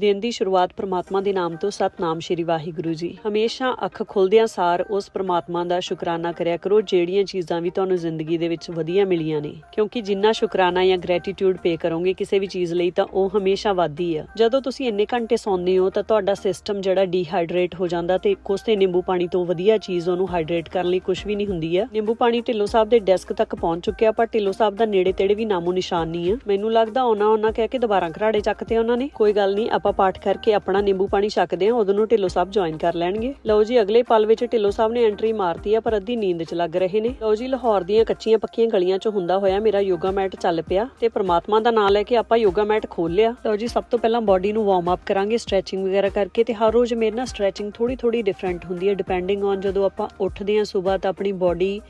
ਦਿਨ ਦੀ ਸ਼ੁਰੂਆਤ ਪ੍ਰਮਾਤਮਾ ਦੇ ਨਾਮ ਤੋਂ ਸਤਨਾਮ ਸ਼੍ਰੀ ਵਾਹਿਗੁਰੂ ਜੀ। ਹਮੇਸ਼ਾ ਅੱਖ ਖੁੱਲਦਿਆਂ ਸਾਰ ਉਸ ਪ੍ਰਮਾਤਮਾ ਦਾ ਸ਼ੁਕਰਾਨਾ ਕਰਿਆ ਕਰੋ, ਜਿਹੜੀਆਂ ਚੀਜ਼ਾਂ ਵੀ ਤੁਹਾਨੂੰ ਜ਼ਿੰਦਗੀ ਦੇ ਵਿੱਚ ਵਧੀਆ ਮਿਲੀਆਂ ਨੇ। ਕਿਉਂਕਿ ਜਿੰਨਾ ਸ਼ੁਕਰਾਨਾ ਜਾਂ ਗ੍ਰੈਟੀਟਿਊਡ ਪੇ ਕਰੋਗੇ ਕਿਸੇ ਵੀ ਚੀਜ਼ ਲਈ ਤਾਂ ਉਹ ਹਮੇਸ਼ਾ ਵੱਧਦੀ ਆ। ਜਦੋਂ ਤੁਸੀਂ ਇੰਨੇ ਘੰਟੇ ਸੌਂਦੇ ਹੋ ਤਾਂ ਤੁਹਾਡਾ ਸਿਸਟਮ ਜਿਹੜਾ ਡੀਹਾਈਡਰੇਟ ਹੋ ਜਾਂਦਾ ਤੇ ਕੋਸੇ ਨਿੰਬੂ ਪਾਣੀ ਤੋਂ ਵਧੀਆ ਚੀਜ਼ ਉਹਨੂੰ ਹਾਈਡਰੇਟ ਕਰਨ ਲਈ ਕੁਝ ਵੀ ਨਹੀਂ ਹੁੰਦੀ ਆ। ਨਿੰਬੂ ਪਾਣੀ ਢਿੱਲੋਂ ਸਾਹਿਬ ਦੇ ਡੈਸਕ ਤੱਕ ਪਹੁੰਚ ਚੁੱਕਿਆ, ਪਰ ਢਿੱਲੋਂ ਸਾਹਿਬ ਦਾ ਨੇੜੇ ਤੇੜੇ ਵੀ ਨਾਮੋ ਨਿਸ਼ਾਨ ਨਹੀਂ ਆ। ਮੈਨੂੰ ਲੱਗਦਾ ਉਹਨਾਂ ਉਹਨਾਂ ਕਹਿ ਕੇ ਦੁਬਾਰਾ ਘਰਾੜੇ ਚੱਕਤੇ ਉਹਨਾਂ ਨੇ। ਕੋਈ ਗੱਲ ਨਹੀਂ ਆਪਾਂ ਪਾਠ ਕਰਕੇ ਆਪਣਾ ਨਿੰਬੂ ਪਾਣੀ ਛਕਦੇ ਆ ਉਦੋਂ ਨੂੰ ਢਿੱਲੋਂ ਸਾਹਿਬ ਜੁਆਇਨ ਕਰ ਲੈਣਗੇ। ਲਓ ਜੀ, ਅਗਲੇ ਪਲ ਵਿੱਚ ਢਿੱਲੋਂ ਸਾਹਿਬ ਨੇ ਐਂਟਰੀ ਮਾਰਤੀ ਆ, ਪਰ ਅੱਧੀ ਨੀਂਦ 'ਚ ਲੱਗ ਰਹੇ ਨੇ। ਲਓ ਜੀ, ਲਾਹੌਰ ਦੀਆਂ ਕੱਚੀਆਂ ਪੱਕੀਆਂ ਗਲੀਆਂ 'ਚ ਹੁੰਦਾ ਹੋਇਆ ਮੇਰਾ ਯੋਗਾ ਮੈਟ ਚੱਲ ਪਿਆ ਤੇ ਪ੍ਰਮਾਤਮਾ ਦਾ ਨਾਮ ਲੈ ਕੇ ਆਪਾਂ ਯੋਗਾ ਮੈਟ ਖੋਲ ਲਿਆ। ਲਓ ਜੀ, ਸਭ ਤੋਂ ਪਹਿਲਾਂ ਬਾਡੀ ਨੂੰ ਵਾਰਮ ਅਪ ਕਰਾਂਗੇ ਸਟ੍ਰੈਚਿੰਗ ਵਗੈਰਾ ਕਰਕੇ ਤੇ ਹਰ ਰੋਜ਼ ਮੇਰੇ ਨਾਲ ਸਟ੍ਰੈਚਿੰਗ ਥੋੜੀ ਥੋੜੀ ਡਿਫਰੈਂਟ ਹੁੰਦੀ ਹੈ ਡਿਪੈਂਡਿੰਗ ਔਨ ਜਦੋਂ ਆਪਾਂ ਉੱਠਦੇ ਹਾਂ ਸਵੇਰ ਤਾਂ ਆਪਣੀ ਬਾਡੀ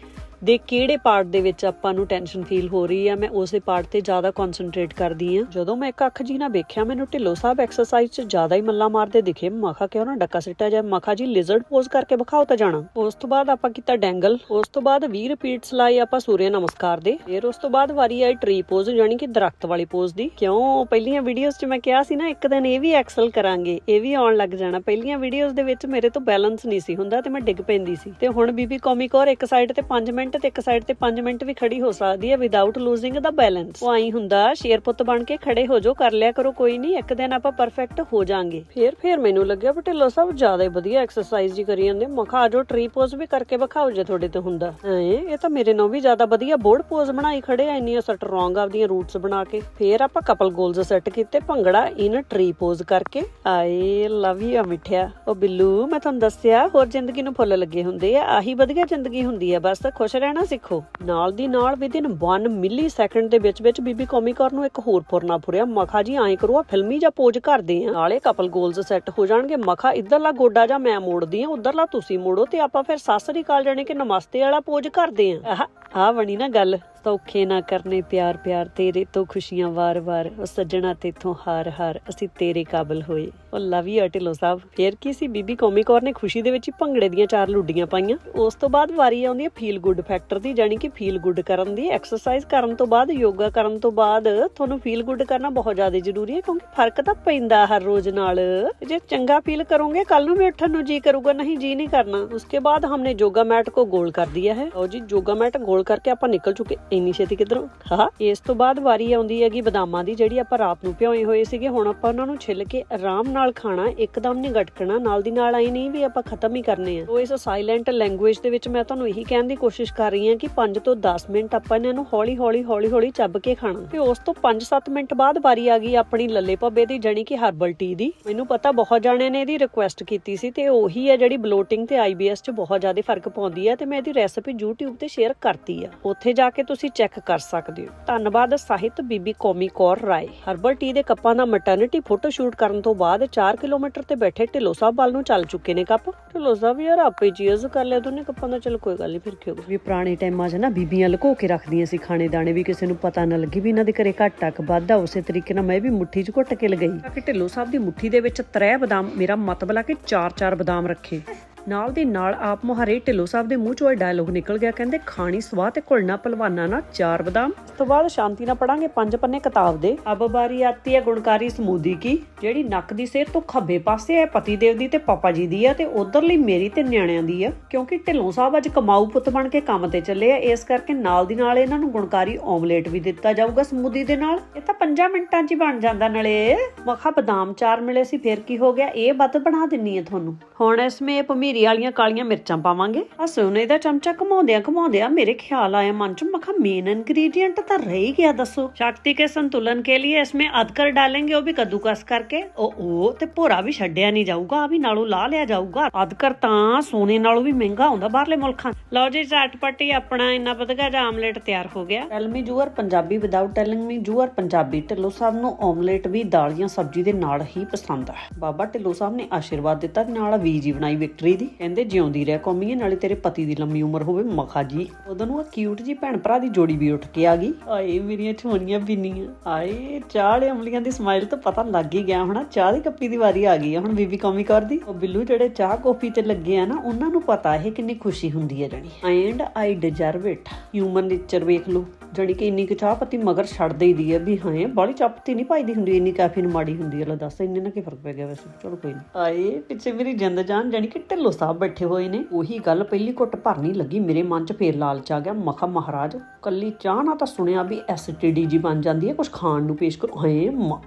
ਦੇ ਕਿਹੜੇ ਪਾਰਟ ਦੇ ਵਿੱਚ ਆਪਾਂ ਨੂੰ ਟੈਨਸ਼ਨ ਫੀਲ ਹੋ ਰਹੀ ਆ, ਮੈਂ ਉਸੇ ਪਾਰਟ ਤੇ ਜ਼ਿਆਦਾ ਕਨਸੈਂਟਰੇਟ ਕਰਦੀ ਆ। ਜਦੋਂ ਮੈਂ ਇੱਕ ਅੱਖ ਜੀ ਨਾਲ ਵੇਖਿਆ, ਮੈਨੂੰ ਢਿੱਲੋਂ ਸਾਹਿਬ ਐਕਸਰਸਾਈਜ਼ 'ਚ ਜ਼ਿਆਦਾ ਹੀ ਮੱਲਾ ਮਾਰਦੇ ਦਿਖੇ। ਮਖਾ ਕਿਉਂ ਨਾ ਡੱਕਾ ਸਿੱਟਾ ਜਾ ਮਖਾ ਜੀ ਲਿਜ਼ਰਡ ਪੋਜ਼ ਕਰਕੇ ਵਿਖਾਓ ਤਾਂ ਜਾਣਾ। ਉਸ ਤੋਂ ਬਾਅਦ ਆਪਾਂ ਕੀਤਾ ਡੈਂਗਲ ਉਸ ਤੋਂ ਬਾਅਦ 20 ਰਿਪੀਟਸ ਲਾਏ ਆਪਾਂ ਸੂਰਯ ਨਮਸਕਾਰ ਦੇ। ਫਿਰ ਉਸ ਤੋਂ ਬਾਅਦ ਵਾਰੀ ਆਈ ਟ੍ਰੀ ਪੋਜ਼ ਯਾਨੀ ਕਿ ਦਰਖਤ ਵਾਲੀ ਪੋਜ਼ ਦੀ। ਕਿਉਂ? ਪਹਿਲੀਆਂ ਵੀਡੀਓਜ਼ 'ਚ ਮੈਂ ਕਿਹਾ ਸੀ ਨਾ, ਇੱਕ ਦਿਨ ਇਹ ਵੀ ਐਕਸਲ ਕਰਾਂਗੇ, ਇਹ ਵੀ ਆਉਣ ਲੱਗ ਜਾਣਾ। ਪਹਿਲੀਆਂ ਵੀਡੀਓਜ਼ ਦੇ ਵਿੱਚ ਮੇਰੇ ਤੋਂ ਬੈਲੈਂਸ ਨਹੀਂ ਸੀ ਹੁੰਦਾ ਤੇ ਮੈਂ ਡਿੱਗ ਪੈਂਦੀ ਸੀ। ਤੇ ਹੁਣ ਬੀਬੀ ਕੌਮਿਕ ਔਰ ਇੱਕ ਸਾਈਡ ਤੇ 5 ਮਿੰਟ ਤੇ ਇੱਕ ਸਾਈਡ ਤੇ 5 ਮਿੰਟ ਵੀ ਖੜੀ ਹੋ ਸਕਦੀ ਹੈ ਵਿਦਆਊਟ ਲੂਜ਼ਿੰਗ ਦਾ ਬੈਲੈਂਸ ਉਹ ਆਈ ਹੁੰਦਾ ਸ਼ੇਰ ਪੁੱਤ ਬਣ ਕੇ ਖੜੇ ਹੋ ਜਾਓ, ਕਰ ਲਿਆ ਕਰੋ, ਕੋਈ ਨਹੀਂ, ਇੱਕ ਦਿਨ ਆਪਾਂ ਪਰਫੈਕਟ ਹੋ ਜਾਾਂਗੇ। ਫਿਰ ਫਿਰ ਮੈਨੂੰ ਲੱਗਿਆ ਵੀ ਸਾਹਿਬ ਜ਼ਿਆਦਾ ਹੀ ਵਧੀਆ ਐਕਸਰਸਾਈਜ਼ ਜੀ ਕਰੀ ਜਾਂਦੇ। ਮਖਾ ਜੋ ਟਰੀ ਪੋਜ਼ ਵੀ ਕਰਕੇ ਵਿਖਾਓ ਜੇ ਤੁਹਾਡੇ ਤੇ ਹੁੰਦਾ। ਐ, ਇਹ ਤਾਂ ਮੇਰੇ ਨਾਲੋਂ ਵੀ ਜ਼ਿਆਦਾ ਵਧੀਆ ਬੋਰਡ ਪੋਜ਼ ਬਣਾਈ ਖੜੇ ਆ, ਇੰਨੀਆਂ ਸਟਰੋਂਗ ਆਪਦੀਆਂ ਰੂਟਸ ਬਣਾ ਕੇ। ਫੇਰ ਆਪਾਂ ਕਪਲ ਗੋਲਸ ਸੈੱਟ ਕੀਤੇ, ਭੰਗੜਾ ਇਨ ਟ੍ਰੀ ਪੋਜ਼ ਕਰਕੇ। ਆਏ ਲਵ ਯੂ ਮਿੱਠਿਆ। ਉਹ ਬਿੱਲੂ, ਮੈਂ ਤੁਹਾਨੂੰ ਦੱਸਿਆ, ਹੋਰ ਜ਼ਿੰਦਗੀ ਨੂੰ ਫੁੱਲ ਲੱਗੇ ਹੁੰਦੇ ਆ, ਆਹੀ ਵਧੀਆ ਜ਼ਿੰਦਗੀ ਹੁੰਦੀ ਆ, ਬਸ ਖੁਸ਼ ਰਹਿਣਾ ਸਿੱਖੋ। ਨਾਲ ਦੀ ਨਾਲ ਵਿਦਿਨ 1 ਮਿਲੀ ਸੈਕਿੰਡ ਦੇ ਵਿੱਚ ਵਿੱਚ ਬੀਬੀ ਕੌਮੀਕਰ ਨੂੰ ਇੱਕ ਹੋਰ ਫੁਰਨਾ ਫੁਰਿਆ। ਮਖਾ ਜੀ, ਐਂ ਕਰੋ ਆ ਫਿਲਮੀ ਜਾਂ ਪੋਜ ਕਰਦੇ ਆ। ਨਾਲੇ ਕਪਲ ਗੋਲਸ ਸੈੱਟ ਹੋ ਜਾਣਗੇ। ਮਖਾ, ਇਧਰਲਾ ਗੋਡਾ ਜਾਂ ਮੈਂ ਮੋੜਦੀ ਆ, ਉਧਰਲਾ ਤੁਸੀਂ ਮੋੜੋ ਤੇ ਆਪਾਂ ਫਿਰ ਸਾਸਰੀ ਕਾਲ ਜਾਣੇ ਕਿ ਨਮਸਤੇ ਵਾਲਾ ਪੋਜ ਕਰਦੇ ਆ। ਆਹ ਆ ਬਣੀ ਨਾ ਗੱਲ। ਧੋਖੇ ਨਾ ਕਰਨੇ ਪਿਆਰ ਪਿਆਰ ਤੇਰੇ ਤੋਂ ਖੁਸ਼ੀਆਂ ਵਾਰ-ਵਾਰ ਉਹ ਸੱਜਣਾ ਤੇਥੋਂ ਹਾਰ-ਹਾਰ ਅਸੀਂ ਤੇਰੇ ਕਾਬਲ ਹੋਏ। ਉਹ ਲਵ ਯੂ ਢਿੱਲੋ ਸਾਹਿਬ। ਫੇਰ ਕੀ ਸੀ? ਬੀਬੀ ਕੌਮੀ ਕੌਰ ਨੇ ਖੁਸ਼ੀ ਦੇ ਵਿੱਚ ਹੀ ਭੰਗੜੇ ਦੀਆਂ ਚਾਰ ਲੁੱਡੀਆਂ ਪਾਈਆਂ। ਉਸ ਤੋਂ ਬਾਅਦ ਵਾਰੀ ਆਉਂਦੀ ਹੈ ਫੀਲ ਗੁੱਡ ਫੈਕਟਰ ਦੀ ਜਾਨੀ ਕਿ ਫੀਲ ਗੁੱਡ ਕਰਨ ਦੀ। ਐਕਸਰਸਾਈਜ਼ ਕਰਨ ਤੋਂ ਬਾਅਦ ਯੋਗਾ ਕਰਨ ਤੋਂ ਬਾਅਦ ਤੁਹਾਨੂੰ ਫੀਲ ਗੁੱਡ ਕਰਨਾ ਬਹੁਤ ਜ਼ਿਆਦਾ ਜ਼ਰੂਰੀ ਹੈ, ਕਿਉਂਕਿ ਫ਼ਰਕ ਤਾਂ ਪੈਂਦਾ ਹਰ ਰੋਜ਼ ਨਾਲ। ਜੇ ਚੰਗਾ ਫੀਲ ਕਰੋਗੇ ਕੱਲ ਨੂੰ ਵੀ ਉੱਠਣ ਨੂੰ ਜੀ ਕਰੂਗਾ, ਨਹੀਂ ਜੀ ਨਹੀਂ ਕਰਨਾ। ਉਸਕੇ ਬਾਅਦ ਹਮਨੇ ਯੋਗਾ ਮੈਟ ਕੋ ਗੋਲ ਕਰ ਦਿਆ ਹੈ। ਉਹ ਜੀ ਯੋਗਾ ਮੈਟ ਗੋਲ ਕਰਕੇ ਆਪਾਂ ਨਿਕਲ ਚੁੱਕੇ ਇੰਨੀ ਛੇਤੀ ਕਿਧਰੋਂ? ਹਾਂ ਇਸ ਤੋਂ ਬਾਅਦ ਵਾਰੀ ਆਉਂਦੀ ਹੈਗੀ ਬਦਾਮਾਂ ਦੀ, ਜਿਹੜੀ ਆਪਾਂ ਰਾਤ ਨੂੰ ਭਿਓਏ ਹੋਏ ਸੀਗੇ। ਹੁਣ ਆਪਾਂ ਉਹਨਾਂ ਨੂੰ ਛਿੱਲ ਕੇ ਆਰਾਮ ਨਾਲ ਖਾਣਾ, ਇੱਕਦਮ ਨਹੀਂ ਗਟਕਣਾ, ਨਾਲ ਦੀ ਨਾਲ ਆਈ ਨਹੀਂ ਵੀ ਆਪਾਂ ਖਤਮ ਹੀ ਕਰਨੇ ਆ। ਸੋ ਇਸ ਸਾਇਲੈਂਟ ਲੈਂਗੁਏਜ ਦੇ ਵਿੱਚ ਮੈਂ ਤੁਹਾਨੂੰ ਇਹੀ ਕਹਿਣ ਦੀ ਕੋਸ਼ਿਸ਼ ਕਰ ਰਹੀ ਹਾਂ ਕਿ 5 ਤੋਂ 10 ਮਿੰਟ ਆਪਾਂ ਇਹਨਾਂ ਨੂੰ ਹੌਲੀ ਹੌਲੀ ਹੌਲੀ ਹੌਲੀ ਚੱਬ ਕੇ ਖਾਣਾ। ਤੇ ਉਸ ਤੋਂ 5-7 ਮਿੰਟ ਬਾਅਦ ਵਾਰੀ ਆ ਗਈ ਆਪਣੀ ਲੱਲੇ ਪੱਬੇ ਦੀ, ਜਾਣੀ ਕਿ ਹਰਬਲ ਟੀ ਦੀ। ਮੈਨੂੰ ਪਤਾ ਬਹੁਤ ਜਾਣਿਆਂ ਨੇ ਇਹਦੀ ਰਿਕੁਐਸਟ ਕੀਤੀ ਸੀ ਤੇ ਉਹੀ ਹੈ ਜਿਹੜੀ ਬਲੋਟਿੰਗ ਤੇ ਆਈਬੀਐਸ 'ਚ ਬਹੁਤ ਜ਼ਿਆਦਾ ਫ਼ਰਕ ਪਾਉਂਦੀ ਹੈ ਤੇ ਮੈਂ ਇਹਦੀ ਰੈਸਪੀ YouTube ਤੇ ਸ਼ੇਅਰ ਕਰਤੀ ਆ। ਉੱਥੇ ਜਾ ਕੇ ਤੁਸੀਂ ਚੈੱਕ ਕਰ ਸਕਦੇ ਹੋ। ਧੰਨਵਾਦ ਸਾਹਿਤ ਬੀਬੀ ਕੌਮੀ ਕੌਰ ਰਾਏ। ਹਰਬਲ ਟੀ ਦੇ ਕੱਪਾਂ ਦਾ ਮਟਰਨਿਟੀ ਫੋਟੋ ਸ਼ੂਟ ਕਰਨ ਤੋਂ ਬਾਅਦ 4 ਕਿਲੋਮੀਟਰ ਤੇ ਬੈਠੇ ਢਿੱਲੋਂ ਸਾਹਿਬ ਵੱਲ ਨੂੰ ਚੱਲ ਚੁੱਕੇ ਨੇ ਕੱਪ। ਢਿੱਲੋਂ ਸਾਹਿਬ ਯਾਰ ਆਪੇ ਚੀਜ਼ ਕਰ ਲਿਆ ਦੋਨੇ ਕੱਪਾਂ ਦਾ ਚਲ ਕੋਈ ਗੱਲ ਨਹੀਂ ਫਿਰ ਕਿਉਂ ਵੀ ਪੁਰਾਣੇ ਟਾਈਮਾਂ 'ਚ ਨਾ ਬੀਬੀਆਂ ਲੁਕੋ ਕੇ ਰੱਖਦੀਆਂ ਸੀ ਖਾਣੇ ਦਾਣੇ ਵੀ ਕਿਸੇ ਨੂੰ ਪਤਾ ਨਾ ਲੱਗੇ ਵੀ ਇਹਨਾਂ ਦੇ ਘਰੇ ਘੱਟ ਤੱਕ ਵਾਧਾ ਉਸੇ ਤਰੀਕੇ ਨਾਲ ਮੈਂ ਵੀ ਮੁੱਠੀ 'ਚ ਘੁੱਟ ਕੇ ਲਗਾਈ। ਕਿ ਢਿੱਲੋਂ ਸਾਹਿਬ ਦੀ ਮੁੱਠੀ ਦੇ ਵਿੱਚ ਤਰੇ ਬਦਾਮ ਮੇਰਾ ਮਤਲਬ ਆ ਕਿ ਚਾਰ ਚਾਰ ਬਦਾਮ ਰੱਖੇ। ਨਾਲ ਦੀ ਨਾਲ ਆਪ ਮੁਹਾਰੇ ਢਿੱਲੋਂ ਸਾਹਿਬ ਦੇ ਮੂੰਹ ਚੋਂ ਇਹ ਡਾਇਲੋਗ ਨਿਕਲ ਗਿਆ। ਕਹਿੰਦੇ ਖਾਣੀ ਸਵਾਹ ਤੇ ਘੁਲਣਾ ਪਹਿਲਵਾਨਾਂ ਨਾਲ ਚਾਰ ਬਦਾਮ। ਉਸ ਤੋਂ ਬਾਅਦ ਸ਼ਾਂਤੀ ਨਾਲ ਪੜਾਂਗੇ ਪੰਜ ਪੰਨੇ ਕਿਤਾਬ ਦੇ। ਅਬ ਬਾਰੀ ਆਤੀ ਹੈ ਗੁਣਕਾਰੀ ਸਮੂਦੀ ਕੀ ਜਿਹੜੀ ਨੱਕ ਦੀ ਸਿਰ ਤੋਂ ਖੱਬੇ ਪਾਸੇ ਹੈ ਪਤੀ ਦੇਵ ਦੀ ਤੇ ਪਾਪਾ ਜੀ ਦੀ ਆ ਤੇ ਉਧਰਲੀ ਮੇਰੀ ਤੇ ਨਿਆਣਿਆਂ ਦੀ ਆ ਕਿਉਂਕਿ ਢਿੱਲੋਂ ਸਾਹਿਬ ਅੱਜ ਕਮਾਊ ਪੁੱਤ ਬਣ ਕੇ ਕੰਮ ਤੇ ਚੱਲੇ ਆ ਇਸ ਕਰਕੇ ਨਾਲ ਦੀ ਨਾਲ ਇਹਨਾਂ ਨੂੰ ਗੁਣਕਾਰੀ ਓਮਲੇਟ ਵੀ ਦਿੱਤਾ ਜਾਊਗਾ ਸਮੂਦੀ ਦੇ ਨਾਲ। ਇਹ ਤਾਂ 5 ਮਿੰਟਾਂ 'ਚ ਹੀ ਬਣ ਜਾਂਦਾ ਨਾਲੇ। ਮੱਖਾ ਬਦਾਮ ਚਾਰ ਮਿਲੇ ਸੀ ਫੇਰ ਕੀ ਹੋ ਗਿਆ? ਇਹ ਵੱਧ ਬਣਾ ਦਿੰਨੀ ਆ ਤੁਹਾਨੂੰ। ਹੁਣ ਇਸਮੇ ਕਸ਼ਮੀਰੀ ਵਾਲੀਆਂ ਕਾਲੀਆਂ ਮਿਰਚਾਂ ਪਾਵਾਂਗੇ। ਆ ਸੋਨੇ ਦਾ ਚਮਚਾ ਘਮਾਉਂਦਿਆਂ ਘਮਾਉਂਦਿਆਂ ਮੇਰੇ ਖਿਆਲ ਆਇਆ ਮਨ ਚ। ਮਖਾ ਮੇਨ ਇਨਗਰੀਡੀਐਂਟ ਤਾਂ ਰਹਿ ਗਿਆ, ਦੱਸੋ। ਸ਼ਕਤੀ ਕੇ ਸੰਤੁਲਨ ਕੇ ਲਈ ਇਸਮੇ ਅਦਕਰ ਡਾਲेंगे ਉਹ ਵੀ ਕੱਦੂਕਸ ਕਰਕੇ। ਉਹ ਉਹ ਤੇ ਭੋਰਾ ਵੀ ਛੱਡਿਆ ਨਹੀਂ ਜਾਊਗਾ ਆ ਵੀ ਨਾਲੋਂ ਲਾ ਲਿਆ ਜਾਊਗਾ। ਅਦਕਰ ਤਾਂ ਸੋਨੇ ਨਾਲੋਂ ਵੀ ਮਹਿੰਗਾ ਹੁੰਦਾ ਬਾਹਰਲੇ ਮੁਲਕਾਂ। ਲਓ ਜੀ ਚਟਪਟੀ ਆਪਣਾ ਇੰਨਾ ਬਦਗਾ ਜਾਂ ਆਮਲੇਟ ਤਿਆਰ ਹੋ ਗਿਆ। Tell me your Punjabi without telling me your Punjabi. Dhillon Sahib ਨੂੰ ਆਮਲੇਟ ਵੀ ਦਾਲ ਸਬਜ਼ੀ ਦੇ ਨਾਲ ਹੀ ਪਸੰਦ ਹੈ ਬਾਬਾ ਢਿੱਲੋ ਸਾਹਿਬ ਨੇ ਆਸ਼ੀਰਵਾਦ ਦਿੱਤਾ, ਨਾਲ ਵੀ ਜੀ ਬਣਾਈ ਵਿਕਟਰੀ ਦੀ। ਕਹਿੰਦੇ ਜਿਉਂਦੀ ਰਹਿ ਕੌਮੀਏ ਨਾਲੇ ਤੇਰੇ ਪਤੀ ਦੀ ਲੰਮੀ ਉਮਰ ਹੋਵੇ ਮਖਾ ਜੀ। ਉਦੋਂ ਨੂੰ ਕਿਊਟ ਜੀ ਭੈਣ ਭਰਾ ਦੀ ਜੋੜੀ ਵੀ ਉੱਠ ਕੇ ਆ ਗਈ। ਆਏ ਮੇਰੀਆਂ ਛੋਨੀਆਂ ਬਿੰਨੀਆਂ ਆਏ ਚਾਹ ਵਾਲੇ ਅਮਲੀਆਂ ਦੀ ਸਮਾਈਲ ਤੋਂ ਪਤਾ ਲੱਗ ਹੀ ਗਿਆ ਹੋਣਾ। ਚਾਹ ਦੀ ਕੱਪੀ ਦੀ ਵਾਰੀ ਆ ਗਈ ਆ ਹੁਣ ਬੀਬੀ ਕੌਮੀ ਕੌਰ ਦੀ ਉਹ ਬਿੱਲੂ ਜਿਹੜੇ ਚਾਹ ਕਾਫੀ ਤੇ ਲੱਗੇ ਆ ਨਾ ਉਹਨਾਂ ਨੂੰ ਪਤਾ ਇਹ ਕਿੰਨੀ ਖੁਸ਼ੀ ਹੁੰਦੀ ਹੈ ਜਣੀ and I deserve it human nature ਵੇਖ ਲਓ। ਜਾਣੀ ਕਿ ਇੰਨੀ ਕੁ ਚਾਹ ਪੱਤੀ ਮਗਰ ਛੱਡ ਦੇਈਦੀ ਹੈ ਵੀ ਹਾਂ ਬਾਲੀ ਚਾਹ ਪੱਤੀ ਨਹੀਂ ਪਾਈਦੀ ਹੁੰਦੀ, ਇੰਨੀ ਕੈਫੀਨ ਮਾੜੀ ਹੁੰਦੀ ਹੈ ਲੈ ਦੱਸ, ਇੰਨੇ ਨਾਲ ਕੀ ਫ਼ਰਕ ਪੈ ਗਿਆ ਵੈਸੇ? ਚਲੋ ਕੋਈ ਨਹੀਂ ਆਏ, ਪਿੱਛੇ ਮੇਰੀ ਜਿੰਦ ਜਾਨ, ਜਾਣੀ ਕਿ ਢਿੱਲੋ ਸਾਹਿਬ ਬੈਠੇ ਹੋਏ ਨੇ। ਉਹੀ ਗੱਲ ਪਹਿਲੀ ਘੁੱਟ ਭਰਨੀ ਲੱਗੀ, ਮੇਰੇ ਮਨ 'ਚ ਫੇਰ ਲਾਲਚ ਆ ਗਿਆ। ਮਖਾ ਮਹਾਰਾਜ ਕੱਲੀ ਚਾਹ ਨਾ ਤਾਂ ਸੁਣਿਆ ਵੀ ਐਸਿਡਿਟੀ ਜੀ ਬਣ ਜਾਂਦੀ ਹੈ ਕੁਝ ਖਾਣ ਨੂੰ ਪੇਸ਼ ਕਰੋ। ਹਾਏ, ਮ-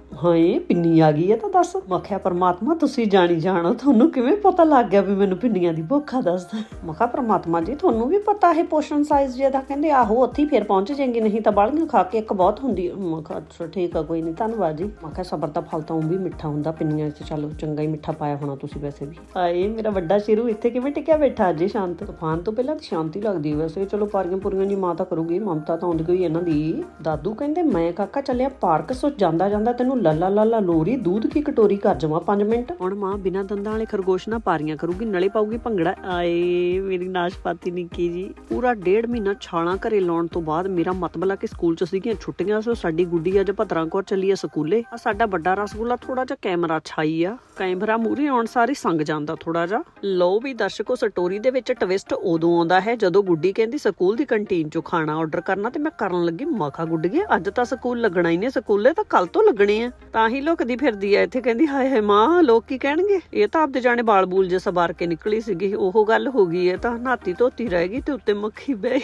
ਪਿੰਨੀ ਆ ਗਈ ਹੈ ਤਾਂ ਦੱਸ। ਮਖਿਆ ਪਰਮਾਤਮਾ, ਤੁਸੀਂ ਜਾਣੀ ਜਾਣੋ, ਤੁਹਾਨੂੰ ਕਿਵੇਂ ਪਤਾ ਲੱਗ ਗਿਆ ਵੀ ਮੈਨੂੰ ਪਿੰਨੀਆਂ ਦੀ ਭੁੱਖ ਆ, ਦੱਸ? ਮਖਾ ਪਰਮਾਤਮਾ ਜੀ, ਤੁਹਾਨੂੰ ਵੀ ਪਤਾ ਹੈ ਪੋਸ਼ਨ ਸਾਈਜ਼ ਜਿਹਦਾ ਕਹਿੰਦੇ, ਆਹੋ, ਉੱਥੇ ਫੇਰ ਪਹੁੰਚ ਜਾਏਗੀ, ਨਹੀਂ ਤਾਂ ਬਾਲੀਆਂ ਖਾ ਕੇ ਇੱਕ ਬਹੁਤ ਹੁੰਦੀ ਹੈ। ਅੱਛਾ, ਠੀਕ ਆ, ਕੋਈ ਨਹੀਂ, ਧੰਨਵਾਦ ਜੀ। ਮੈਂ ਕਿਹਾ, ਸਬਰ ਦਾ ਫਲ ਤਾਂ ਉਹ ਵੀ ਮਿੱਠਾ ਹੁੰਦਾ, ਪਿੰਨੀਆਂ 'ਚ ਚਲੋ ਚੰਗਾ ਹੀ ਮਿੱਠਾ ਪਾਇਆ ਹੋਣਾ ਤੁਸੀਂ ਵੈਸੇ ਵੀ। ਹਾਏ, ਮੇਰਾ ਵੱਡਾ ਸ਼ੇਰੂ ਇੱਥੇ ਕਿਵੇਂ ਟਿਕਿਆ ਬੈਠਾ, ਅੱਜ ਸ਼ਾਂਤ ਤੂਫਾਨ ਤੋਂ ਪਹਿਲਾਂ ਸ਼ਾਂਤੀ ਲੱਗਦੀ ਵੈਸੇ। ਚਲੋ ਪਾਰੀਆਂ ਪੂਰੀਆਂ ਜੀ, ਮਾਂ ਤਾਂ ਕਰੂਗੀ ਮਮਤਾ ਤਾਂ ਆਉਂਦੀ ਕੋਈ ਇਹਨਾਂ ਦੀ। ਦਾਦੂ ਕਹਿੰਦੇ, ਮੈਂ ਕਾਕਾ ਚੱਲਿਆ ਪਾਰਕ ਸੋ ਜਾਂਦਾ ਜਾਂਦਾ ਤੈਨੂੰ ਲੱਲਾ ਲੱਲਾ ਲੋਰੀ, ਦੂਧ ਕੀ ਕਟੋਰੀ ਕਰ ਜਾਵਾਂ 5 ਮਿੰਟ। ਹੁਣ ਮਾਂ ਬਿਨਾਂ ਦੰਦਾਂ ਵਾਲੇ ਖਰਗੋਸ਼ ਨਾ ਪਾਰੀਆਂ ਕਰੂਗੀ, ਨਲੇ ਪਾਊਗੀ ਭੰਗੜਾ। ਆਏ ਮੇਰੀ ਨਾਸ਼ਪਾਤੀ ਨਿੱਕੀ ਜੀ। ਪੂਰਾ ਡੇਢ ਮਹੀਨਾ ਛਾਲਾਂ ਘਰੇ ਲਾਉਣ ਤੋਂ ਬਾਅਦ ਮੇਰਾ ਮਤਲਬ ਕਿ ਸਕੂਲ ਚ ਸੀਗੀਆਂ, ਛੁੱਟੀਆਂ ਸੋ ਸਾਡੀ ਗੁੱਡੀ ਅੱਜ ਭਦਰਾਂ ਕੋਰ ਚੱਲੀ ਆ ਸਕੂਲੇ। ਆ ਸਾਡਾ ਵੱਡਾ ਰਸਗੁੱਲਾ ਥੋੜਾ ਜਿਹਾ ਕੈਮਰਾ ਛਾਈ ਆ। ਕੈਮਰਾ ਮੂਰੇ ਆਉਣ ਸਾਰੀ ਸੰਗ ਜਾਂਦਾ ਥੋੜਾ ਜਿਹਾ। ਲਓ ਵੀ ਦਰਸ਼ਕੋ, ਸਟੋਰੀ ਦੇ ਵਿੱਚ ਟਵਿਸਟ ਉਦੋਂ ਆਉਂਦਾ ਹੈ ਜਦੋਂ ਗੁੱਡੀ ਕਹਿੰਦੀ, ਸਕੂਲ ਦੀ ਕੰਟੀਨ ਚੋਂ ਖਾਣਾ ਆਰਡਰ ਕਰਨਾ ਤੇ ਮੈਂ ਕਰਨ ਲੱਗੀ, ਮਖਾ ਗੁੱਡੀਏ ਅੱਜ ਤਾਂ ਸਕੂਲ ਲੱਗਣਾ ਹੀ ਨਹੀਂ, ਸਕੂਲੇ ਤਾਂ ਕੱਲ ਤੋਂ ਲੱਗਣੇ ਆ। ਤਾਂ ਹੀ ਲੁਕਦੀ ਫਿਰਦੀ ਆ, ਇੱਥੇ ਕਹਿੰਦੀ, ਹਾਏ ਹਾਏ ਮਾਂ, ਲੋਕ ਕੀ ਕਹਿਣਗੇ? ਇਹ ਤਾਂ ਆਪਦੇ ਜਾਣੇ ਬਾਲ ਬੂਲ ਜੇ ਸਵਾਰ ਕੇ ਨਿਕਲੀ ਸੀਗੀ, ਉਹ ਗੱਲ ਹੋ ਗਈ ਹੈ ਤਾਂ ਨਾਤੀ ਧੋਤੀ ਰਹਿ ਗਈ ਤੇ ਉੱਤੇ ਮੱਖੀ ਬਹਿ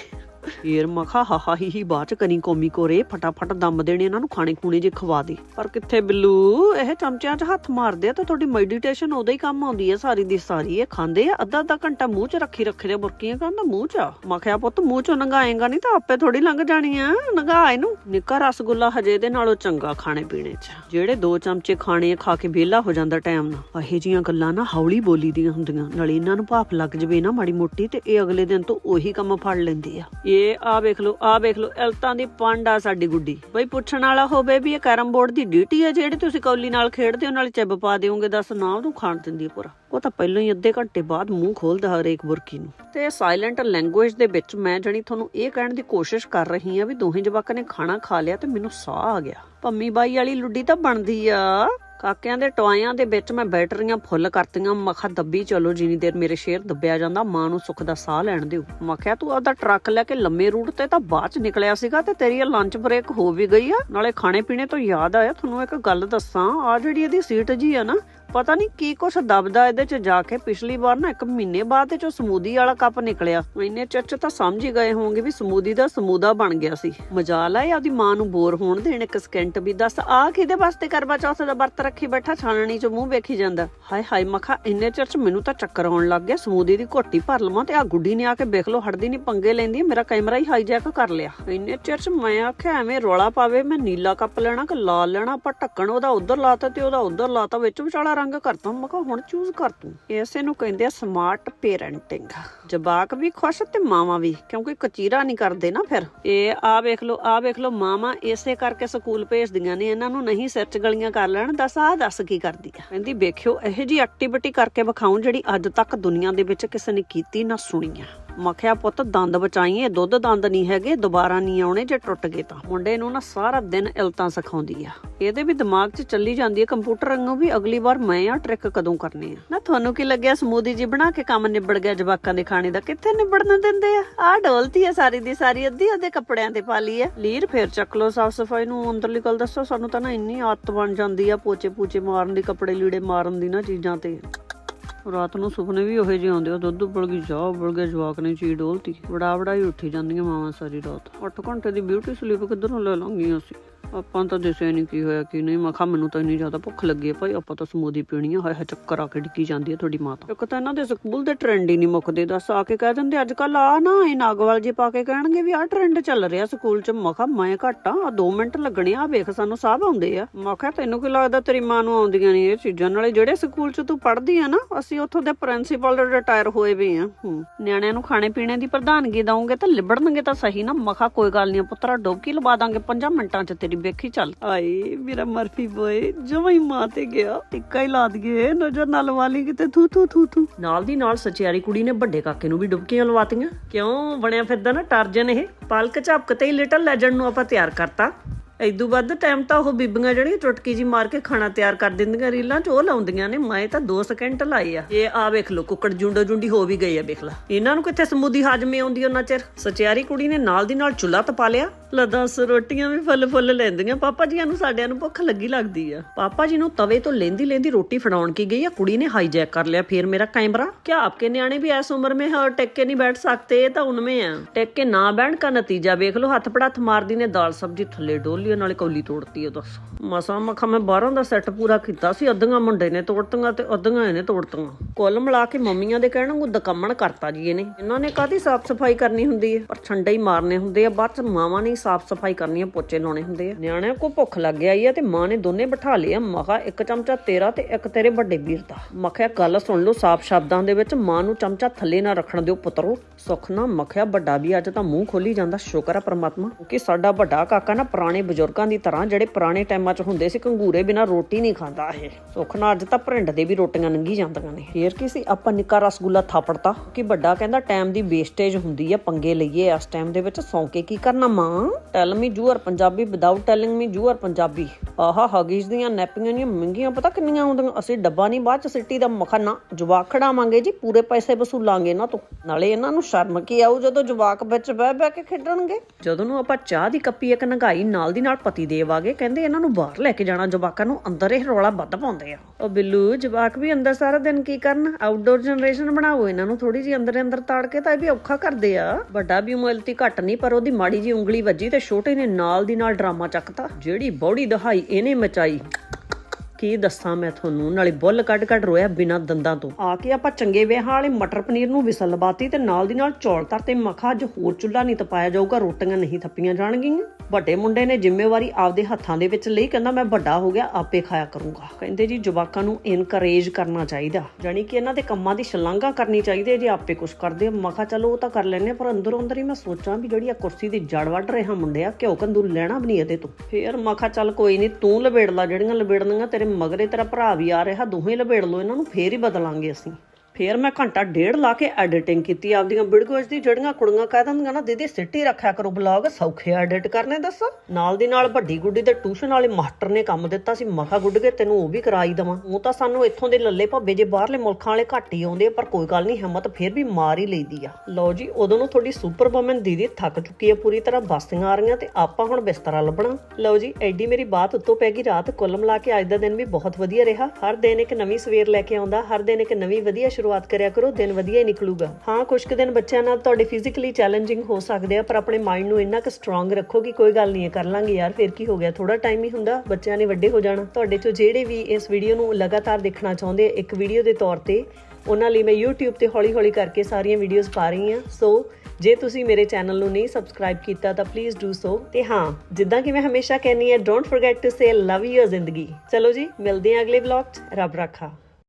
ਫੇਰ ਮਖਾ ਹਾਹਾ ਹੀ ਹੀ ਬਾਅਦ ਚ ਕਨੀ ਕੋਮੀ ਕੋਰੇ, ਫਟਾਫਟ ਦਮ ਦੇਣੇ ਇਹਨਾਂ ਨੂੰ, ਖਾਣੇ ਖੂਣੇ ਜੇ ਖਵਾ ਦੇ। ਪਰ ਕਿੱਥੇ ਬਿੱਲੂ, ਇਹ ਚਮਚਿਆਂ 'ਚ ਹੱਥ ਮਾਰਦੇ ਆ ਤਾਂ ਤੁਹਾਡੀ ਮੈਡੀਟੇਸ਼ਨ ਉਦੋਂ ਹੀ ਕੰਮ ਆਉਂਦੀ ਹੈ ਸਾਰੀ ਦੀ ਸਾਰੀ, ਇਹ ਖਾਂਦੇ ਆ? ਅੱਧਾ ਅੱਧਾ ਘੰਟਾ ਮੂੰਹ 'ਚ ਰੱਖੀ ਰੱਖੇ ਆ ਬੁਰਕੀਆਂ ਕਹਿੰਦਾ ਮੂੰਹ 'ਚ? ਆ। ਪੁੱਤ, ਮੂੰਹ 'ਚੋਂ ਨੰਗਾਏਗਾ ਨਹੀਂ ਤਾਂ ਆਪੇ ਥੋੜੀ ਲੰਘ ਜਾਣੀ ਆ, ਨੰਗਾ ਇਹਨੂੰ। ਨਿੱਕਾ ਰਸਗੁੱਲਾ ਹਜੇ ਦੇ ਨਾਲੋਂ ਚੰਗਾ ਖਾਣੇ ਪੀਣੇ 'ਚ। ਜਿਹੜੇ ਦੋ ਚਮਚੇ ਖਾਣੇ ਆ, ਖਾ ਕੇ ਵਿਹਲਾ ਹੋ ਜਾਂਦਾ ਟਾਈਮ ਨਾਲ। ਇਹੋ ਜੀਆਂ ਗੱਲਾਂ ਨਾ ਹੌਲੀ ਬੋਲੀ ਦੀਆਂ ਹੁੰਦੀਆਂ, ਨਾਲੇ ਇਹਨਾਂ ਨੂੰ ਭਾਫ ਲੱਗ ਜਵੇ ਨਾ ਮਾੜੀ ਮੋਟੀ ਤੇ ਇਹ ਅਗਲੇ ਦਿਨ ਤੋਂ ਉਹੀ ਕੰਮ ਫੜ ਲੈਂਦੇ ਆ। ਇਹ ਆ ਵੇਖ ਲਓ ਆ ਵੇਖ ਲਓ ਇਲਤਾਂ ਦੀ ਪੰਡ ਆ ਸਾਡੀ ਗੁੱਡੀ। ਬਈ ਪੁੱਛਣ ਵਾਲਾ ਹੋਵੇ ਵੀ ਇਹ ਕੈਰਮ ਬੋਰਡ ਦੀ ਡਿਊਟੀ ਹੈ ਜਿਹੜੀ ਤੁਸੀਂ ਕੌਲੀ ਨਾਲ ਖੇਡਦੇ ਹੋ, ਨਾਲ ਚਿੱਬ ਪਾ ਦਿਓਗੇ, ਦੱਸ ਨਾ ਉਹਨੂੰ ਖਾਣ ਦਿੰਦੀ ਹੈ ਪੂਰਾ। ਉਹ ਤਾਂ ਪਹਿਲਾਂ ਹੀ ਅੱਧੇ ਘੰਟੇ ਬਾਅਦ ਮੂੰਹ ਖੋਲਦਾ ਹਰੇਕ ਬੁਰਕੀ ਨੂੰ। ਤੇ ਸਾਇਲੈਂਟ ਲੈਂਗੁਏਜ ਦੇ ਵਿੱਚ ਮੈਂ ਜਣੀ ਤੁਹਾਨੂੰ ਇਹ ਕਹਿਣ ਦੀ ਕੋਸ਼ਿਸ਼ ਕਰ ਰਹੀ ਆ ਵੀ ਦੋਹੇ ਜਵਾਕਾਂ ਨੇ ਖਾਣਾ ਖਾ ਲਿਆ ਤੇ ਮੈਨੂੰ ਸਾਹ ਆ ਗਿਆ। ਪੰਮੀ ਬਾਈ ਵਾਲੀ ਲੁੱਡੀ ਤਾਂ ਬਣਦੀ ਆ। ਕਾਕਿਆਂ ਦੇ ਟੋਇਆਂ ਦੇ ਵਿੱਚ ਮੈਂ ਬੈਟਰੀਆਂ ਫੁੱਲ ਕਰਤੀਆਂ। ਮਖਾ ਦੱਬੀ ਚਲੋ, ਜਿੰਨੀ ਦੇਰ ਮੇਰੇ ਸ਼ੇਰ ਦੱਬਿਆ ਜਾਂਦਾ, ਮਾਂ ਨੂੰ ਸੁੱਖ ਦਾ ਸਾਹ ਲੈਣ ਦਿਓ। ਮਖਿਆ ਤੂੰ ਆਪਦਾ ਟਰੱਕ ਲੈ ਕੇ ਲੰਮੇ ਰੂਟ ਤੇ ਤਾਂ ਬਾਅਦ ਚ ਨਿਕਲਿਆ ਸੀਗਾ ਤੇ ਤੇਰੀ ਲੰਚ ਬ੍ਰੇਕ ਹੋ ਵੀ ਗਈ ਆ। ਨਾਲੇ ਖਾਣੇ ਪੀਣੇ ਤੋਂ ਯਾਦ ਆਇਆ, ਤੁਹਾਨੂੰ ਇੱਕ ਗੱਲ ਦੱਸਾਂ ਆ ਜਿਹੜੀ ਇਹਦੀ ਸੀਟ ਜੀ ਆ ਨਾ ਪਤਾ ਨਹੀਂ ਕੀ ਕੁਛ ਦਬਦਾ ਇਹਦੇ ਚ ਜਾ ਕੇ। ਪਿਛਲੀ ਵਾਰ ਨਾ ਇੱਕ ਮਹੀਨੇ ਬਾਅਦ ਇਹ ਚੋਂ ਸਮੂਦੀ ਵਾਲਾ ਕੱਪ ਨਿਕਲਿਆ। ਇੰਨੇ ਚਿਰ ਚ ਤਾਂ ਸਮਝ ਹੀ ਗਏ ਹੋਵੋਗੇ ਵੀ ਸਮੂਦੀ ਦਾ ਸਮੂਦਾ ਬਣ ਗਿਆ ਸੀ। ਮਜਾਲ ਆ ਇਹ ਮਾਂ ਨੂੰ ਬੋਰ ਹੋਣ ਦੇਣ ਇੱਕ ਸਕਿੰਟ ਵੀ। ਦੱਸ, ਆ ਕਿਹਦੇ ਵਾਸਤੇ ਕਰਵਾ ਚੌਥ ਦਾ ਵਰਤ ਰੱਖੀ ਬੈਠਾ? ਛਾਣਣੀ ਚ ਮੂੰਹ ਵੇਖੀ ਜਾਂਦਾ। ਹਾਏ ਹਾਏ ਮਖਾ ਇੰਨੇ ਚਿਰ ਚ ਮੈਨੂੰ ਤਾਂ ਚੱਕਰ ਆਉਣ ਲੱਗ ਗਿਆ। ਸਮੂਦੀ ਦੀ ਘੋਟੀ ਭਰ ਲਵਾਂ ਤੇ ਆ ਗੁੱਡੀ ਨੇ ਆ ਕੇ ਵੇਖ ਲੋ ਹੜਦੀ ਨਹੀਂ ਪੰਗੇ ਲੈਂਦੀ ਮੇਰਾ ਕੈਮਰਾ ਹੀ ਹਾਈਜੈਕ ਕਰ ਲਿਆ। ਇੰਨੇ ਚਿਰ ਚ ਮੈਂ ਆਖਿਆ ਐਵੇਂ ਰੋਲਾ ਪਾਵੇ, ਮੈਂ ਨੀਲਾ ਕੱਪ ਲੈਣਾ ਕਿ ਲਾਲ ਲੈਣਾ? ਆਪਾਂ ਢੱਕਣ ਉਹਦਾ ਉਧਰ ਲਾਤਾ ਤੇ ਉਹਦਾ ਉਧਰ ਲਾਤਾ, ਵਿੱਚ ਵਿਚਾਲਾ ਰੰਗ ਕਰਤਾ ਮੈਂ ਕਿਹਾ, ਹੁਣ ਚੂਜ਼ ਕਰ ਤੂੰ। ਇਸੇ ਨੂੰ ਕਹਿੰਦੇ ਆ ਸਮਾਰਟ ਪੇਰੈਂਟਿੰਗ ਜਵਾਕ ਵੀ ਖੁਸ਼ ਤੇ ਮਾਵਾਂ ਵੀ, ਕਿਉਂਕਿ ਕਚੀਰਾ ਨਹੀਂ ਕਰਦੇ ਨਾ ਫਿਰ। ਇਹ ਆ ਵੇਖ ਲਓ, ਆ ਵੇਖ ਲਓ, ਮਾਵਾਂ ਇਸੇ ਕਰਕੇ ਸਕੂਲ ਭੇਜਦੀਆਂ ਨੇ, ਇਹਨਾਂ ਨੂੰ ਨਹੀਂ ਸਿਰ ਚ ਗਲੀਆਂ ਕਰ ਲੈਣ, ਦੱਸ ਆ ਦੱਸ ਕੀ ਕਰਦੀ ਆ ਕਹਿੰਦੀ, ਵੇਖਿਓ, ਇਹੋ ਜੀ ਐਕਟੀਵਿਟੀ ਕਰਕੇ ਵਿਖਾਉਂ ਜਿਹੜੀ ਅੱਜ ਤੱਕ ਦੁਨੀਆ ਦੇ ਵਿੱਚ ਕਿਸੇ ਨੇ ਕੀਤੀ ਨਾ ਸੁਣੀ ਆ। ਮਖਿਆ ਪੁੱਤ, ਦੰਦ ਬਚਾਈਏ, ਦੁੱਧ ਦੰਦ ਨਹੀਂ ਹੈਗੇ, ਦੁਬਾਰਾ ਨਹੀਂ ਆਉਣੇ ਜੇ ਟੁੱਟ ਗਏ ਤਾਂ। ਮੁੰਡੇ ਨੂੰ ਨਾ ਸਾਰਾ ਦਿਨ ਇਲਤਾਂ ਸਿਖਾਉਂਦੀ ਆ। ਇਹਦੇ ਵੀ ਦਿਮਾਗ 'ਚ ਚੱਲੀ ਜਾਂਦੀ ਹੈ ਕੰਪਿਊਟਰ ਵਾਂਗੂ ਵੀ ਅਗਲੀ ਵਾਰ ਮੈਂ ਆ ਟ੍ਰਿਕ ਕਦੋਂ ਕਰਨੀ ਆ। ਨਾ ਤੁਹਾਨੂੰ ਕੀ ਲੱਗਿਆ ਸਮੂਦੀ ਜੀ ਬਣਾ ਕੇ ਕੰਮ ਨਿਬੜ ਗਿਆ ਜਵਾਕਾਂ ਦੇ ਖਾਣੇ ਦਾ? ਕਿੱਥੇ ਨਿਬੜਨ ਦਿੰਦੇ ਆ? ਆ ਡੋਲਤੀ ਆ ਸਾਰੀ ਦੀ ਸਾਰੀ, ਅੱਧੀ ਅੱਧੇ ਕੱਪੜਿਆਂ ਤੇ ਪਾ ਲਈ ਆ। ਲੀਰ ਫੇਰ ਚੱਕ ਲੋ ਸਾਫ਼ ਸਫ਼ਾਈ ਨੂੰ, ਅੰਦਰਲੀ ਗੱਲ ਦੱਸੋ, ਸਾਨੂੰ ਤਾਂ ਨਾ ਇੰਨੀ ਆਦਤ ਬਣ ਜਾਂਦੀ ਆ ਪੋਚੇ ਪੂਚੇ ਮਾਰਨ ਦੀ, ਕੱਪੜੇ ਲੀੜੇ ਮਾਰਨ ਦੀ ਨਾ ਚੀਜ਼ਾਂ ਤੇ। ਰਾਤ ਨੂੰ ਸੁਪਨੇ ਵੀ ਉਹੇ ਜਿਹੇ ਆਉਂਦੇ ਆ, ਦੁੱਧ ਉਬਲ ਗਈ, ਚਾਹ ਉਬਲ ਗਿਆ, ਜਵਾਕ ਨੇ ਚੀਜ਼ ਡੋਲਤੀ ਬੜਾ ਬੜਾ ਹੀ ਉੱਠੀ ਜਾਂਦੀਆਂ ਮਾਵਾਂ ਸਾਰੀ ਰਾਤ। 8 ਘੰਟੇ ਦੀ ਬਿਊਟੀ ਸਲੀਪ ਕਿੱਧਰੋਂ ਲੈ ਲਾਂਗੀਆਂ ਅਸੀਂ? ਆਪਾਂ ਤਾਂ ਦਿਸਿਆ ਨਹੀਂ ਕੀ ਹੋਇਆ, ਕੀ ਨਹੀਂ। ਮੈਂ ਕਿਹਾ ਮੈਨੂੰ ਤਾਂ ਇੰਨੀ ਜ਼ਿਆਦਾ ਭੁੱਖ ਲੱਗੀ ਹੈ ਭਾਈ, ਆਪਾਂ ਤਾਂ ਸਮੂਦੀ ਪੀਣੀ ਆ। ਹਾਏ ਹਾਏ, ਚੱਕਰ ਆ ਕੇ ਡਿੱਗੀ ਜਾਂਦੀ ਹੈ ਤੁਹਾਡੀ ਮਾਂ ਤਾਂ। ਇੱਕ ਤਾਂ ਇਹਨਾਂ ਦੇ ਸਕੂਲ ਦੇ ਟ੍ਰੈਂਡ ਹੀ ਨਹੀਂ ਮੁੱਕਦੇ। ਦੱਸ, ਆ ਕੇ ਕਹਿ ਦਿੰਦੇ, ਅੱਜ ਕੱਲ ਆ ਨਾ, ਇਹ ਨਾਗਵਾਲ ਜੀ ਪਾ ਕੇ ਕਹਿਣਗੇ ਵੀ ਆਹ ਟ੍ਰੈਂਡ ਚੱਲ ਰਿਹਾ ਸਕੂਲ 'ਚ। ਮੈਂ ਕਿਹਾ, ਮੈਂ ਘੱਟ ਆ 2 ਮਿੰਟ ਲੱਗਣੇ ਆ ਵੇਖ ਸਾਨੂੰ ਸਾਹ ਆਉਂਦੇ ਆ। ਮੈਂ ਕਿਹਾ, ਤੈਨੂੰ ਕੀ ਲੱਗਦਾ ਤੇਰੀ ਮਾਂ ਨੂੰ ਆਉਂਦੀਆਂ ਨਹੀਂ ਇਹ ਚੀਜ਼ਾਂ? ਨਾਲੇ ਜਿਹੜੇ ਸਕੂਲ 'ਚ ਤੂੰ ਪੜ੍ਹਦੀ ਆ ਨਾ, ਅਸੀਂ ਉੱਥੋਂ ਦੇ ਪ੍ਰਿੰਸੀਪਲ ਰਿਟਾਇਰ ਹੋਏ ਵੀ ਆ। ਨਿਆਣਿਆਂ ਨੂੰ ਖਾਣੇ ਪੀਣੇ ਦੀ ਪ੍ਰਧਾਨਗੀ ਦਵਾਂਗੇ ਤਾਂ ਲਿਬੜਨਗੇ ਤਾਂ ਸਹੀ ਨਾ। ਮਖਾ ਕੋਈ ਗੱਲ ਨਹੀਂ ਪੁੱਤਰਾ, ਡੋਬਕੀ ਲਵਾ ਦਾਂਗੇ 5 ਮਿੰਟਾਂ 'ਚ ਤੇਰੀ ਵੇਖੀ ਚੱਲ। ਆਏ ਮੇਰਾ ਮਰਫੀ ਬੋਏ, ਜਮਾਂ ਹੀ ਮਾਂ ਤੇ ਗਿਆ। ਟਿੱਕਾ ਹੀ ਲਾ ਦਈਏ ਨਜ਼ਰ ਨਾ ਲਵਾ ਲਈ ਕਿਤੇ ਥੂ ਥੂ ਥੂ ਥੂ। ਨਾਲ ਦੀ ਨਾਲ ਸਚਿਆਰੀ ਕੁੜੀ ਨੇ ਵੱਡੇ ਕਾਕੇ ਨੂੰ ਵੀ ਡੁਬਕੀਆਂ ਲਵਾਤੀਆਂ। ਕਿਉਂ ਬਣਿਆ ਫਿਰਦਾ ਨਾ, ਟਾਰਜਨ ਇਹ? ਪਲਕ ਝਪਕ ਤੇ ਹੀ ਲਿਟਲ ਲੈਜੈਂਡ ਨੂੰ ਆਪਾਂ ਤਿਆਰ ਕਰਤਾ। ਐਦੋਂ ਵੱਧ ਟਾਈਮ ਤਾਂ ਉਹ ਬੀਬੀਆਂ ਜਿਹੜੀਆਂ ਚੁਟਕੀ ਜੀ ਮਾਰ ਕੇ ਖਾਣਾ ਤਿਆਰ ਕਰ ਦਿੰਦੀਆਂ ਰੀਲਾਂ 'ਚ, ਉਹ ਲਾਉਂਦੀਆਂ ਨੇ। ਮੈਂ ਤਾਂ 2 ਸਕਿੰਟ ਲਾਏ ਆ। ਇਹ ਆ ਵੇਖ ਲੋ ਕੁੱਕੜ ਜੁੰਡੋ ਜੁੰਡੀ ਹੋ ਵੀ ਗਈ ਆ, ਵੇਖ ਲਾ। ਇਹਨਾਂ ਨੂੰ ਕਿੱਥੇ ਸਮੂਦੀ ਹਾਜਮੇ ਆਉਂਦੀ ਉਹਨਾਂ ਚਿਰ? ਸਚਿਆਰੀ ਕੁੜੀ ਨੇ ਨਾਲ ਦੀ ਨਾਲ ਚੁੱਲਾ ਤਪਾ ਲਿਆ। ਲਾ 10 ਰੋਟੀਆਂ ਵੀ ਫੁੱਲ ਫੁੱਲ ਲੈਂਦੀਆਂ। ਪਾਪਾ ਜੀਆਂ ਨੂੰ ਸਾਡਿਆਂ ਨੂੰ ਭੁੱਖ ਲੱਗੀ ਲੱਗਦੀ ਆ। ਪਾਪਾ ਜੀ ਨੂੰ ਤਵੇ ਤੋਂ ਲੈਂਦੀ ਲੈਂਦੀ ਰੋਟੀ ਫੜਾਉਣ ਕੀ ਗਈ ਆ। ਕੁੜੀ ਨੇ ਹਾਈਜੈਕ ਕਰ ਲਿਆ, ਫੇਰ ਮੇਰਾ ਕੈਮਰਾ। ਕਿਆ ਆਪਕੇ ਨਿਆਣੇ ਵੀ ਐਸ ਉਮਰ ਮੇ ਹਰ ਟੱਕ ਨਹੀਂ ਬੈਠ ਸਕਤੇ? ਇਹ ਤਾਂ ਉਨਵੇਂ ਆ। ਟੱਕ ਨਾ ਬਹਿਣ ਦਾ ਨਤੀਜਾ ਵੇਖ ਲੋ ਹੱਥ ਪੜਾਥ ਮਾਰਦੀ ਨੇ ਦਾਲ ਸਬਜੀ ਥੱਲੇ ਡੋਲੀ। ਨਾਲੇ ਕੌਲੀ ਤੋੜਤੀ ਉਹ ਦੱਸ। ਮਸਾ ਮਖਾ, ਮੈਂ ਬਾਹਰੋਂ ਦਾ ਸੈੱਟ ਪੂਰਾ ਕੀਤਾ ਸੀ, ਅੱਧੀਆਂ ਮੁੰਡੇ ਨੇ ਤੋੜਤੀਆਂ ਤੇ ਅੱਧੀਆਂ ਇਹਨੇ ਤੋੜਤੀਆਂ। ਕੁੱਲ ਮਿਲਾ ਕੇ ਮੰਮੀਆਂ ਦੇ ਕਹਿਣ ਨੂੰ ਦਕਮਣ ਕਰਤਾ ਜੀ ਇਹਨੇ। ਇਹਨਾਂ ਨੇ ਕਾਦੀ ਸਾਫ਼ ਸਫ਼ਾਈ ਕਰਨੀ ਹੁੰਦੀ ਹੈ ਪਰ ਛੰਡੇ ਹੀ ਮਾਰਨੇ ਹੁੰਦੇ ਆ, ਬਾਅਦ ਚ ਮਾਵਾਂ ਨੇ ਸਾਫ਼ ਸਫ਼ਾਈ ਕਰਨੀ ਆ, ਪੋਚੇ ਲਾਉਣੇ ਹੁੰਦੇ ਆ। ਨਿਆਣਿਆਂ ਕੋ ਭੁੱਖ ਲੱਗ ਗਈ ਆ ਤੇ ਮਾਂ ਨੇ ਦੋਨੇ ਬਿਠਾ ਲਿਆ ਮਖਾ ਇੱਕ ਚਮਚਾ ਤੇਰਾ ਤੇ ਇੱਕ ਤੇਰੇ ਵੱਡੇ ਵੀਰ ਦਾ। ਮਖਿਆ, ਗੱਲ ਸੁਣ ਲਓ ਸਾਫ਼ ਸ਼ਬਦਾਂ ਦੇ ਵਿੱਚ, ਮਾਂ ਨੂੰ ਚਮਚਾ ਥੱਲੇ ਨਾ ਰੱਖਣ ਦਿਓ ਪੁੱਤਰੋ। ਸੁੱਖ ਨਾ ਮਖਿਆ, ਵੱਡਾ ਵੀ ਅੱਜ ਤਾਂ ਮੂੰਹ ਖੋਲੀ ਜਾਂਦਾ, ਸ਼ੁਕਰ ਆ ਪ੍ਰਮਾਤਮਾ ਕਿ ਸਾਡਾ ਵੱਡਾ ਕਾਕਾ ਨਾ ਪੁਰਾਣੇ ਬਜ਼ੁਰਗਾਂ ਦੀ ਤਰ੍ਹਾਂ ਜਿਹੜੇ ਪੁਰਾਣੇ ਟਾਈਮਾਂ 'ਚ ਹੁੰਦੇ ਸੀ ਕੰਗੂਰੇ ਬਿਨਾ ਰੋਟੀ ਨਹੀਂ ਖਾਂਦਾ ਇਹ। ਸੁੱਖ ਨਾ ਅੱਜ ਤਾਂ ਭਰਿੰਡ ਦੇ ਵੀ ਰੋਟੀਆਂ ਲੰਗੀ ਜਾਂਦੀਆਂ ਨੇ। ਫੇਰ ਕੀ ਸੀ? ਆਪਾਂ ਨਿੱਕਾ ਰਸਗੁੱਲਾ ਥਾਪੜਤਾ ਕਿ ਵੱਡਾ ਕਹਿੰਦਾ ਟਾਈਮ ਦੀ ਵੇਸਟੇਜ ਹੁੰਦੀ ਆ, ਪੰਗੇ ਲਈਏ ਇਸ ਟਾਈਮ ਦੇ ਵਿੱਚ ਸੌਂ ਕੇ ਕੀ ਕਰਨਾ ਮਾਂ? Tell me you are Punjabi without telling me you are Punjabi ਆਹਾ, ਹਗੀਜ਼ ਦੀਆਂ ਨੈਪੀਆਂ ਦੀਆਂ ਮਹਿੰਗੀਆਂ ਪਤਾ ਕਿੰਨੀਆਂ ਆਉਂਦੀਆਂ? ਅਸੀਂ ਡੱਬਾ ਨਹੀਂ, ਬਾਅਦ ਚ ਸਿੱਟੀ ਦਾ ਮਖਾਨਾ। ਜਵਾਕ ਖੜਾਵਾਂਗੇ ਜੀ, ਪੂਰੇ ਪੈਸੇ ਵਸੂਲਾਂਗੇ ਇਹਨਾਂ ਤੋਂ। ਨਾਲੇ ਇਹਨਾਂ ਨੂੰ ਸ਼ਰਮ ਕੀ ਆਊ ਜਦੋਂ ਜਵਾਕ ਵਿੱਚ ਬਹਿ ਬਹਿ ਕੇ ਖੇਡਣਗੇ? ਜਦੋਂ ਨੂੰ ਆਪਾਂ ਚਾਹ ਦੀ ਕੱਪੀ ਇੱਕ ਨਗਾਈ, ਨਾਲ ਦੀ ਨਾਲ ਪਤੀ ਦੇਵ ਆਗੇ ਕਹਿੰਦੇ ਇਹਨਾਂ ਨੂੰ ਬਾਹਰ ਲੈ ਕੇ ਜਾਣਾ, ਜਵਾਕਾਂ ਨੂੰ ਅੰਦਰ ਇਹ ਰੌਲਾ ਵੱਧ ਪਾਉਂਦੇ ਆ। ਉਹ ਬਿੱਲੂ, ਜਵਾਕ ਵੀ ਅੰਦਰ ਸਾਰਾ ਦਿਨ ਕੀ ਕਰਨ? ਆਊਟਡੋਰ ਜਨਰੇਸ਼ਨ ਬਣਾਓ, ਇਹਨਾਂ ਨੂੰ ਥੋੜੀ ਜੀ ਅੰਦਰ ਅੰਦਰ ਤਾੜ ਕੇ ਤਾਂ ਇਹ ਵੀ ਔਖਾ ਕਰਦੇ ਆ। ਵੱਡਾ ਵੀ ਮੁਅਲਤੀ ਘੱਟ ਨਹੀਂ, ਪਰ ਉਹਦੀ ਮਾੜੀ ਜੀ ਉਂਗਲੀ ਵੱਜੀ ਤੇ ਛੋਟੇ ਨੇ ਨਾਲ ਦੀ ਨਾਲ ਡਰਾਮਾ ਚੱਕਤਾ। ਜਿਹੜੀ ਬੌੜੀ ਦਹਾਈ ਇਹਨੇ ਮਚਾਈ। ਕੀ ਦੱਸਾਂ ਮੈਂ ਤੁਹਾਨੂੰ? ਨਾਲੇ ਬੁੱਲ ਕੱਢ ਕੱਢ ਰੋਇਆ ਬਿਨਾਂ ਦੰਦਾਂ ਤੋਂ। ਆ ਕੇ ਆਪਾਂ ਚੰਗੇ ਵਿਆਹਾਂ ਵਾਲੇ ਮਟਰ ਪਨੀਰ ਨੂੰ ਵਿਸਲ ਲਬਾਤੀ ਤੇ ਨਾਲ ਦੀ ਨਾਲ ਚੌਲ ਧਰਤੇ। ਮਖਾ ਅੱਜ ਹੋਰ ਚੁੱਲ੍ਹਾ ਨਹੀਂ ਤਪਾਇਆ ਜਾਊਗਾ, ਰੋਟੀਆਂ ਨਹੀਂ ਥੱਪੀਆਂ ਜਾਣਗੀਆਂ। ਵੱਡੇ ਮੁੰਡੇ ਨੇ ਜ਼ਿੰਮੇਵਾਰੀ ਆਪਦੇ ਹੱਥਾਂ ਦੇ ਵਿੱਚ ਲਈ, ਕਹਿੰਦਾ, ਮੈਂ ਵੱਡਾ ਹੋ ਗਿਆ, ਆਪੇ ਖਾਇਆ ਕਰੂੰਗਾ। ਕਹਿੰਦੇ ਜੀ, ਜਵਾਕਾਂ ਨੂੰ ਇਨਕਰੇਜ ਕਰਨਾ ਚਾਹੀਦਾ। ਜਾਨੀ ਕਿ ਇਹਨਾਂ ਦੇ ਕੰਮਾਂ ਦੀ ਸ਼ਲਾਘਾ ਕਰਨੀ ਚਾਹੀਦੀ ਹੈ, ਜੇ ਆਪੇ ਕੁਝ ਕਰਦੇ ਆ। ਮੈਂ ਕਿਹਾ, ਚਲੋ, ਉਹ ਤਾਂ ਕਰ ਲੈਣੇ ਪਰ ਅੰਦਰੋਂ ਅੰਦਰ ਹੀ ਮੈਂ ਸੋਚਾਂ ਵੀ ਜਿਹੜੀ ਆ ਕੁਰਸੀ ਦੀ ਜੜ ਵੱਢ ਰਿਹਾ ਮੁੰਡਿਆ ਘਿਓ ਕੰਦੂ ਲੈਣਾ ਵੀ ਨਹੀਂ ਇਹਦੇ ਤੋਂ। ਫੇਰ ਮੈਂ ਕਿਹਾ, ਚੱਲ ਕੋਈ ਨਹੀਂ, ਤੂੰ ਲਵੇੜ ਲਾ, ਜਿਹੜੀਆਂ ਲਵੇੜਨੀਆਂ ਤੇਰੇ ਮਗਰੇ ਤੇਰਾ ਭਰਾ ਵੀ ਆ ਰਿਹਾ, ਦੋਹੇ ਲਵੇੜ ਲਓ, ਇਹਨਾਂ ਨੂੰ ਫੇਰ ਹੀ ਬਦਲਾਂਗੇ ਅਸੀਂ। ਫੇਰ ਮੈਂ ਘੰਟਾ ਡੇਢ ਲਾ ਕੇ ਐਡੀਟਿੰਗ ਕੀਤੀ ਆਪਦੀਆਂ ਵੀਡੀਓਜ਼ ਦੀ, ਜਿਹੜੀਆਂ ਕੁੜੀਆਂ ਕਹਿ ਦਿੰਦੀਆਂ ਨਾ, ਦੀਦੀ ਸਿੱਟੀ ਰੱਖਿਆ ਕਰੋ ਬਲੌਗ ਸੌਖੇ ਐਡਿਟ ਕਰਨੇ, ਦੱਸ? ਨਾਲ ਦੀ ਨਾਲ ਵੱਡੀ ਗੁੱਡੀ ਦੇ ਟਿਊਸ਼ਨ ਵਾਲੇ ਮਾਸਟਰ ਨੇ ਕੰਮ ਦਿੱਤਾ ਸੀ ਮਖਾ ਗੁੱਡ ਕੇ ਤੈਨੂੰ ਉਹ ਵੀ ਕਰਾਈ ਦਵਾਂ। ਉਹ ਤਾਂ ਸਾਨੂੰ ਇੱਥੋਂ ਦੇ ਲੱਲੇ ਭੱਬੇ ਜੇ ਬਾਹਰਲੇ ਮੁਲਕਾਂ ਵਾਲੇ ਘੱਟ ਹੀ ਆਉਂਦੇ ਪਰ ਕੋਈ ਗੱਲ ਨਹੀਂ, ਹਿੰਮਤ ਫਿਰ ਵੀ ਮਾਰ ਹੀ ਲਈਦੀ ਆ। ਲਓ ਜੀ, ਉਦੋਂ ਨੂੰ ਤੁਹਾਡੀ ਸੁਪਰ ਵੂਮਨ ਦੀਦੀ ਥੱਕ ਚੁੱਕੀ ਹੈ ਪੂਰੀ ਤਰ੍ਹਾਂ, ਬਸਤੀਆਂ ਆ ਰਹੀਆਂ ਤੇ ਆਪਾਂ ਹੁਣ ਬਿਸਤਰਾ ਲੱਭਣਾ। ਲਓ ਜੀ, ਐਡੀ ਮੇਰੀ ਬਾਤ ਉੱਤੋਂ ਪੈ ਗਈ, ਰਾਤ ਕੁੱਲ ਮਿਲਾ ਕੇ ਅੱਜ ਦਾ ਦਿਨ ਵੀ ਬਹੁਤ ਵਧੀਆ ਰਿਹਾ। ਹਰ ਦਿਨ ਇੱਕ ਨਵੀਂ ਸਵੇਰ ਲੈ ਕੇ ਆਉਂਦਾ, ਹਰ ਦਿਨ ਇੱਕ ਨਵੀਂ ਵਧੀਆ ਸ਼ੁਰੂ ਸ਼ੁਰੂਆਤ ਕਰਿਆ ਕਰੋ, ਦਿਨ ਵਧੀਆ ਹੀ ਨਿਕਲੂਗਾ। ਹਾਂ ਕੁਝ ਕੁ ਦਿਨ ਬੱਚਿਆਂ ਨਾਲ ਤੁਹਾਡੇ ਫਿਜ਼ੀਕਲੀ ਚੈਲੰਜਿੰਗ ਹੋ ਸਕਦੇ ਆ, ਪਰ ਆਪਣੇ ਮਾਈਂਡ ਨੂੰ ਇੰਨਾ ਕੁ ਸਟਰੋਂਗ ਰੱਖੋ ਕਿ ਕੋਈ ਗੱਲ ਨਹੀਂ ਹੈ, ਕਰ ਲਾਂਗੇ ਯਾਰ, ਫਿਰ ਕੀ ਹੋ ਗਿਆ? ਥੋੜਾ ਟਾਈਮ ਹੀ ਹੁੰਦਾ, ਬੱਚਿਆਂ ਨੇ ਵੱਡੇ ਹੋ ਜਾਣਾ। ਤੁਹਾਡੇ ਚੋਂ ਜਿਹੜੇ ਵੀ ਇਸ ਵੀਡੀਓ ਨੂੰ ਲਗਾਤਾਰ ਦੇਖਣਾ ਚਾਹੁੰਦੇ ਇੱਕ ਵੀਡੀਓ ਦੇ ਤੌਰ ਤੇ, ਉਹਨਾਂ ਲਈ ਮੈਂ YouTube ਤੇ ਹੌਲੀ-ਹੌਲੀ ਕਰਕੇ ਸਾਰੀਆਂ ਵੀਡੀਓਜ਼ ਪਾ ਰਹੀ ਹਾਂ। ਸੋ ਜੇ ਤੁਸੀਂ ਮੇਰੇ ਚੈਨਲ ਨੂੰ ਨਹੀਂ ਸਬਸਕ੍ਰਾਈਬ ਕੀਤਾ, ਤਾਂ ਪਲੀਜ਼ ਡੂ ਸੋ ਤੇ ਹਾਂ, ਜਿੱਦਾਂ ਕਿ ਮੈਂ ਹਮੇਸ਼ਾ ਕਹਿੰਨੀ ਹੈ don't forget to say love your ਜ਼ਿੰਦਗੀ। ਚਲੋ ਜੀ, ਮਿਲਦੇ ਹਾਂ ਅਗਲੇ ਵਲੌਗ 'ਚ। ਰੱਬ ਰੱਖਾ।